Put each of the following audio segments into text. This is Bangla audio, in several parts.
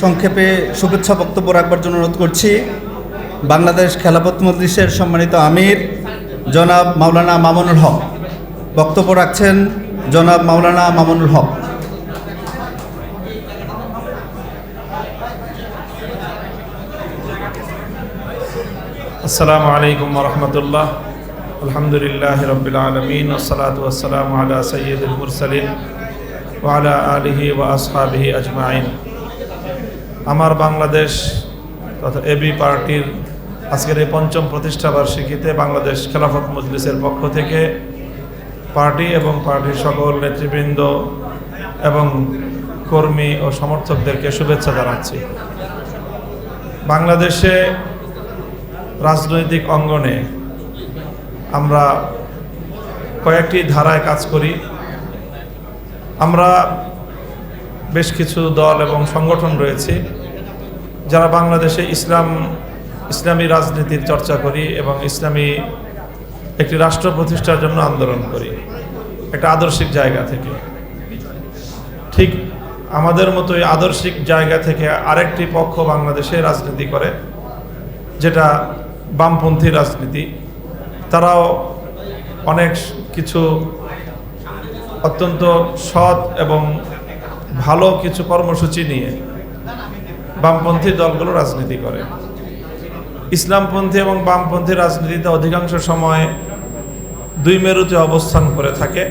সংক্ষেপে শুভেচ্ছা বক্তব্য রাখবার জন্য অনুরোধ করছি। বাংলাদেশ খেলাপথ মজলিসের সম্মানিত আমির, জনাব মাওলানা মামুনুল হক। বক্তব্য রাখছেন জনাব মাওলানা মামুনুল হক। আসসালামু আলাইকুম রহমতুল্লাহ। আলহামদুলিল্লাহ রবিল আলমিন ওসলাত ওসালাম আলা সৈয়দুল মুরসালিন ওয়ালা আলিহি ওয়া আসহাবিহি আজমাইন। আমার বাংলাদেশ তথা এবি পার্টির আজকের এই পঞ্চম প্রতিষ্ঠা বার্ষিকীতে বাংলাদেশ খেলাফত মজলিসের পক্ষ থেকে পার্টি এবং পার্টির সকল নেতৃবৃন্দ এবং কর্মী ও সমর্থকদেরকে শুভেচ্ছা জানাচ্ছি। বাংলাদেশে রাজনৈতিক অঙ্গনে আমরা কয়েকটি ধারায় কাজ করি। আমরা বেশ কিছু দল এবং সংগঠন রয়েছে যারা বাংলাদেশে ইসলাম, ইসলামী রাজনীতির চর্চা করি এবং ইসলামী একটি রাষ্ট্র প্রতিষ্ঠার জন্য আন্দোলন করি। একটা আদর্শিক জায়গা থেকে। ঠিক আমাদের মতোই আদর্শিক জায়গা থেকে আরেকটি পক্ষ বাংলাদেশে রাজনীতি করে, যেটা বামপন্থী রাজনীতি। তারাও অনেক কিছু অত্যন্ত সৎ এবং ভালো কিছু কর্মসূচি নিয়ে বামপন্থী দলগুলো রাজনীতি করে। ইসলামপন্থী এবং বামপন্থী রাজনীতিতে অধিকাংশ সময় দুই মেরুতে অবস্থান করে থাকে।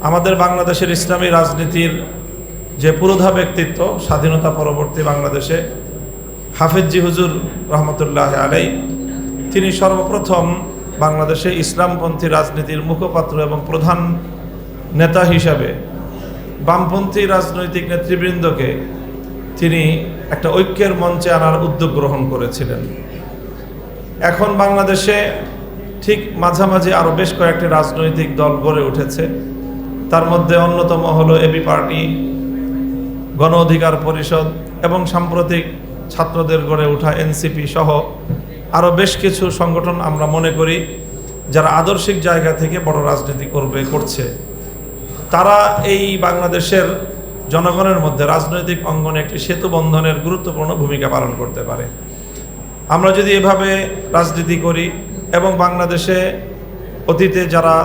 আমাদের বাংলাদেশের ইসলামী রাজনীতির যে পুরোধা ব্যক্তিত্ব, স্বাধীনতা পরবর্তী বাংলাদেশে হাফিজি হুজুর রহমতুল্লাহ আলাই, তিনি সর্বপ্রথম বাংলাদেশে ইসলামপন্থী রাজনীতির মুখপাত্র এবং প্রধান নেতা হিসাবে বামপন্থী রাজনৈতিক নেতৃবৃন্দকে তিনি একটা ঐক্যের মঞ্চে আনার উদ্যোগ গ্রহণ করেছিলেন। এখন বাংলাদেশে ঠিক মাঝামাঝি আরও বেশ কয়েকটি রাজনৈতিক দল গড়ে উঠেছে। তার মধ্যে অন্যতম হলো এবি পার্টি, গণ অধিকার পরিষদ এবং সাম্প্রতিক ছাত্রদের গড়ে ওঠা এনসিপি সহ আরও বেশ কিছু সংগঠন আমরা মনে করি যারা আদর্শিক জায়গা থেকে বড় রাজনীতি করবে, করছে। তারা এই বাংলাদেশের জনগণের মধ্যে রাজনৈতিক অঙ্গনে একটি সেতু বন্ধনের গুরুত্বপূর্ণ ভূমিকা পালন করতে পারে। আমরা যদি এভাবে রাজনীতি করি এবং বাংলাদেশে অতীতে যারা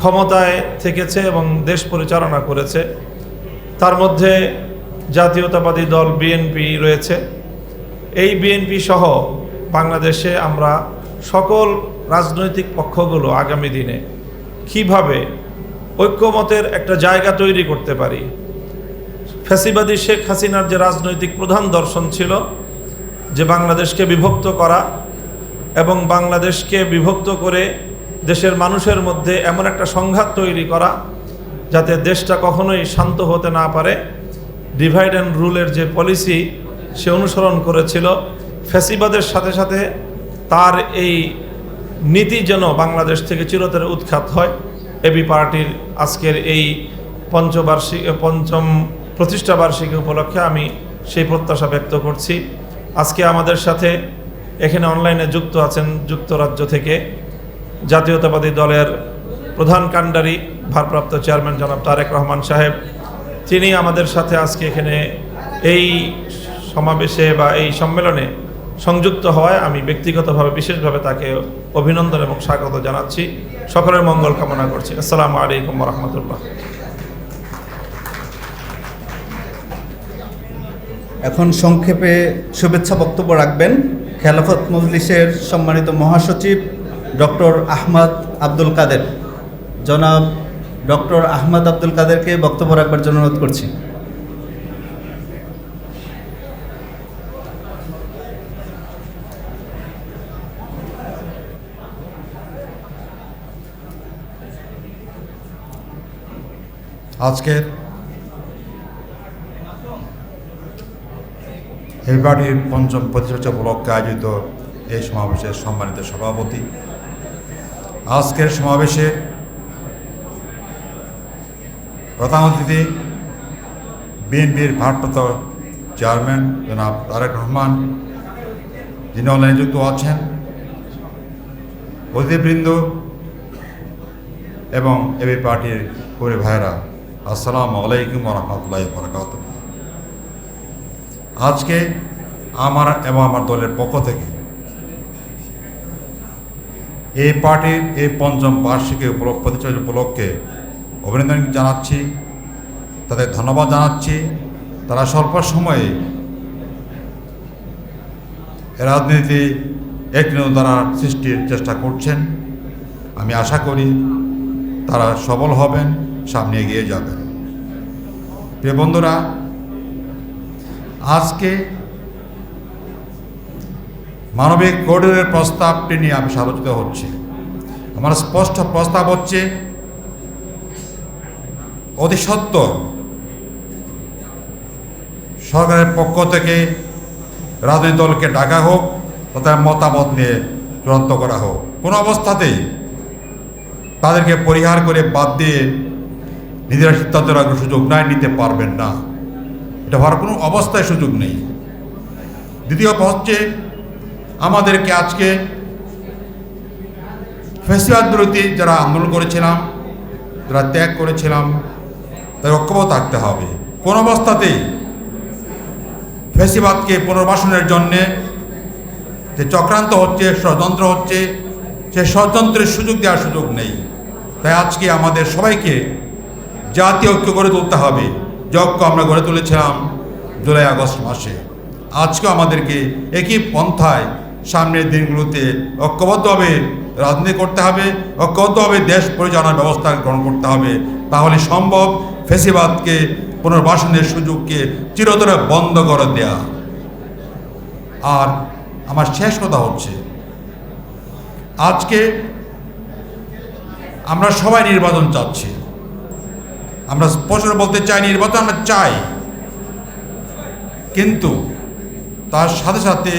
ক্ষমতায় থেকেছে এবং দেশ পরিচালনা করেছে, তার মধ্যে জাতীয়তাবাদী দল বিএনপি রয়েছে। এই বিএনপি সহ বাংলাদেশে আমরা সকল রাজনৈতিক পক্ষগুলো আগামী দিনে কীভাবে ঐক্যমতের একটা জায়গা তৈরি করতে পারি। ফ্যাসিবাদী শেখ হাসিনার যে রাজনৈতিক প্রধান দর্শন ছিল, যে বাংলাদেশকে বিভক্ত করা এবং বাংলাদেশকে বিভক্ত করে দেশের মানুষের মধ্যে এমন একটা সংঘাত তৈরি করা, যাতে দেশটা কখনোই শান্ত হতে না পারে ডিভাইড অ্যান্ড রুলের যে পলিসি সে অনুসরণ করেছিল, ফ্যাসিবাদের সাথে সাথে তার এই নীতি যেন বাংলাদেশ থেকে চিরতরে উৎখাত হয়। এবি পার্টির আজকের এই পঞ্চবার্ষিক, পঞ্চম প্রতিষ্ঠা বার্ষিকী উপলক্ষে আমি সেই প্রত্যাশা ব্যক্ত করছি। আজকে আমাদের সাথে এখানে অনলাইনে যুক্ত আছেন যুক্তরাজ্য থেকে জাতীয়তাবাদী দলের প্রধান কাণ্ডারি, ভারপ্রাপ্ত চেয়ারম্যান জনাব তারেক রহমান সাহেব। তিনি আমাদের সাথে আজকে এখানে এই সমাবেশে বা এই সম্মেলনে সংযুক্ত হওয়ায় আমি ব্যক্তিগতভাবে, বিশেষভাবে তাকে অভিনন্দন এবং স্বাগত জানাচ্ছি। সকলের মঙ্গল কামনা করছি। আসসালামু আলাইকুম রহমতুল্লাহ এখন সংক্ষেপে শুভেচ্ছা বক্তব্য রাখবেন। খেলাফত মজলিসের সম্মানিত মহাসচিব ডক্টর আহমদ আব্দুল কাদের। জনাব ডক্টর আহমদ আব্দুল কাদেরকে বক্তব্য রাখবার জন্য অনুরোধ করছি। আজকের এই পার্টির পঞ্চম প্রতিষ্ঠা উপলক্ষে আয়োজিত এই সমাবেশের সম্মানিত সভাপতি। আজকের সমাবেশে প্রধান অতিথি, বিএনপির ভারপ্রাপ্ত চেয়ারম্যান জনাব তারেক রহমান, যিনি অনলাইনে যুক্ত আছেন, অতিথিবৃন্দ এবং এবি পার্টির কর্মী ভাইরা আসসালামু আলাইকুম রহমতুল্লাহ বরকাত আজকে আমার এবং আমার দলের পক্ষ থেকে এই পার্টির এই পঞ্চম বার্ষিকী প্রতিষ্ঠা উপলক্ষে অভিনন্দন জানাচ্ছি, তাদের ধন্যবাদ জানাচ্ছি। তারা স্বল্প সময়ে রাজনীতি এক দ্বারা সৃষ্টির চেষ্টা করছেন। আমি আশা করি তারা সবল হবেন। সামনে এগিয়ে যাবেন প্রিয় বন্ধুরা, আজকে মানবিক করিডোরের প্রস্তাবটি নিয়ে আমি আলোচিত হচ্ছে। আমার স্পষ্ট প্রস্তাব হচ্ছে, অতি সত্বর সরকারের পক্ষ থেকে রাজনৈতিক দলকে ডাকা হোক, তাদের মতামত নিয়ে চূড়ান্ত করা হোক। কোনো অবস্থাতেই তাদেরকে পরিহার করে বাদ দিয়ে নিজেরা সিদ্ধান্ত রাখার সুযোগ নাই, নিতে পারবেন না। এটা হওয়ার কোনো অবস্থায় সুযোগ নেই। দ্বিতীয় হচ্ছে, আমাদেরকে আজকে ফেসিবাদ বিরোধী যারা আন্দোলন করেছিলাম, যারা ত্যাগ করেছিলাম, তাদের ঐক্যবদ্ধ থাকতে হবে। কোন অবস্থাতেই ফেসিবাদকে পুনর্বাসনের জন্যে যে চক্রান্ত হচ্ছে, ষড়যন্ত্র হচ্ছে, সে ষড়যন্ত্রের সুযোগ দেওয়ার সুযোগ নেই। তাই আজকে আমাদের সবাইকে জাতীয় ঐক্য গড়ে তুলতে হবে। যে ঐক্য আমরা গড়ে তুলেছিলাম জুলাই আগস্ট মাসে। আজকে আমাদেরকে একই পন্থায় সামনের দিনগুলোতে ঐক্যবদ্ধভাবে রাজনীতি করতে হবে ঐক্যবদ্ধভাবে দেশ পরিচালনার ব্যবস্থা গ্রহণ করতে হবে। তাহলে সম্ভব ফেসিবাদকে, পুনর্বাসনের সুযোগকে চিরতরে বন্ধ করে দেয়া। আর আমার শেষ কথা হচ্ছে, আজকে আমরা সবাই নির্বাচন চাচ্ছি। আমরা স্পষ্ট বলতে চাই, নির্বাচন আমরা চাই। কিন্তু তার সাথে সাথে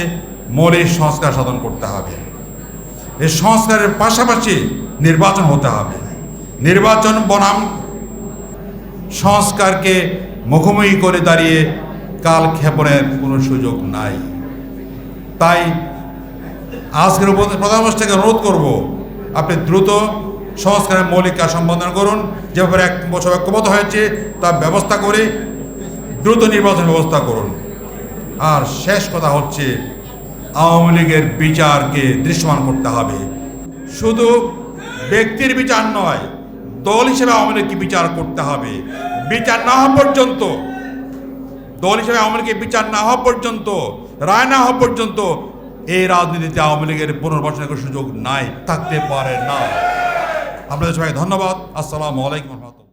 মৌলিক সংস্কার সাধন করতে হবে। এই সংস্কারের পাশাপাশি নির্বাচন হতে হবে। নির্বাচন বনাম সংস্কারকে মুখোমুখি করে দাঁড়িয়ে কাল ক্ষেপণের কোনো সুযোগ নাই। তাই আজকের প্রধানমন্ত্রীকে অনুরোধ করব, আপনি দ্রুত সংস্কারের মৌলিক কাজ সম্পাদন করুন। যে ব্যাপারে এক বছর ঐক্যবদ্ধ হয়েছে, তার ব্যবস্থা করে দ্রুত নির্বাচন ব্যবস্থা করুন। আর শেষ কথা হচ্ছে, আওয়ামী লীগের বিচারকে দৃশ্যমান করতে হবে। শুধু ব্যক্তির বিচার নয়, দল হিসেবে আওয়ামী লীগকে বিচার করতে হবে। বিচার না হওয়া পর্যন্ত, দল হিসেবে আওয়ামী লীগের বিচার না হওয়া পর্যন্ত, রায় না হওয়া পর্যন্ত এই রাজনীতিতে আওয়ামী লীগের পুনর্বাসনের সুযোগ নাই, থাকতে পারে না। আপনাদের সবাই ধন্যবাদ। আসসালামু আলাইকুম রহমতুল্লাহ।